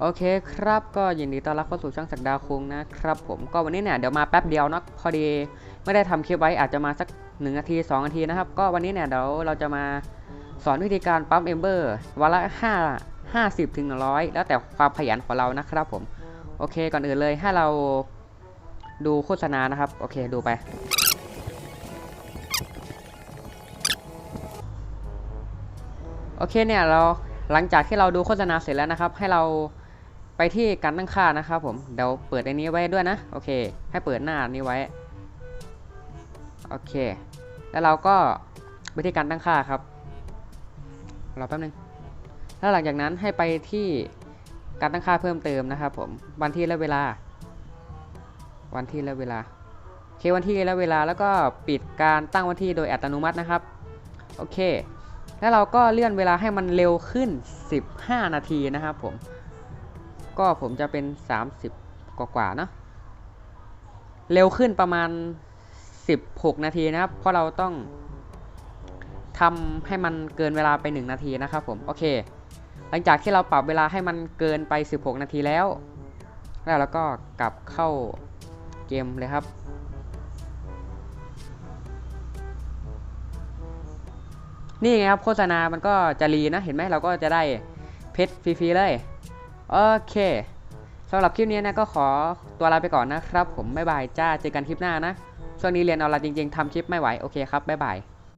โอเคครับก็ยินดีต้อนรับเข้าสู่ช่างสักดาคุงนะครับผมก็วันนี้เนี่ยเดี๋ยวมาแป๊บเดียวนะพอดีไม่ได้ทำคลิปไว้อาจจะมาสักหนึ่งนาที2นาทีนะครับก็วันนี้เนี่ยเดี๋ยวเราจะมาสอนวิธีการปั๊มเอมเบอร์วันละ5 50ถึง100 แล้วแต่ความขยันของเรานะครับผมโอเคก่อนอื่นเลยให้เราดูโฆษณานะครับโอเคดูไปโอเคเนี่ยเราหลังจากที่เราดูโฆษณาเสร็จแล้วนะครับ ให้เรา ไปที่การตั้งค่านะครับผมเดี๋ยวเปิดอันนี้ไว้ด้วยนะโอเค ให้เปิดหน้านี้ไว้โอเค แล้วเราก็ไปที่การตั้งค่าครับรอแป๊บนึงแล้วหลังจากนั้นให้ไปที่การตั้งค่าเพิ่มเติมนะครับผมวันที่และเวลา วันที่และเวลาโอเควันที่และเวลาแล้วก็ปิดการตั้งวันที่โดยอัตโนมัตินะครับโอเค แล้วเราก็เลื่อนเวลาให้มันเร็วขึ้น 15 นาทีนะครับผม ก็ผมจะเป็น 30 กว่าๆเนอะเร็วขึ้นประมาณ 16 นาทีนะครับ เพราะเราต้องทำให้มันเกินเวลาไป 1 นาทีนะครับผม โอเค หลังจากที่เราปรับเวลาให้มันเกินไป 16 นาทีแล้ว แล้วเราก็กลับเข้าเกมเลยครับนี่ไงครับโฆษณา มันก็จะรีนะ เห็นไหมเราก็จะได้เพชรฟรีๆเลย โอเคสำหรับคลิปนี้นะก็ขอตัวลาไปก่อนนะครับ ผมบ๊ายบายจ้าเจอกันคลิปหน้านะช่วงนี้เรียนออนไลน์จริงๆทำคลิปไม่ไหวโอเคครับบ๊ายบาย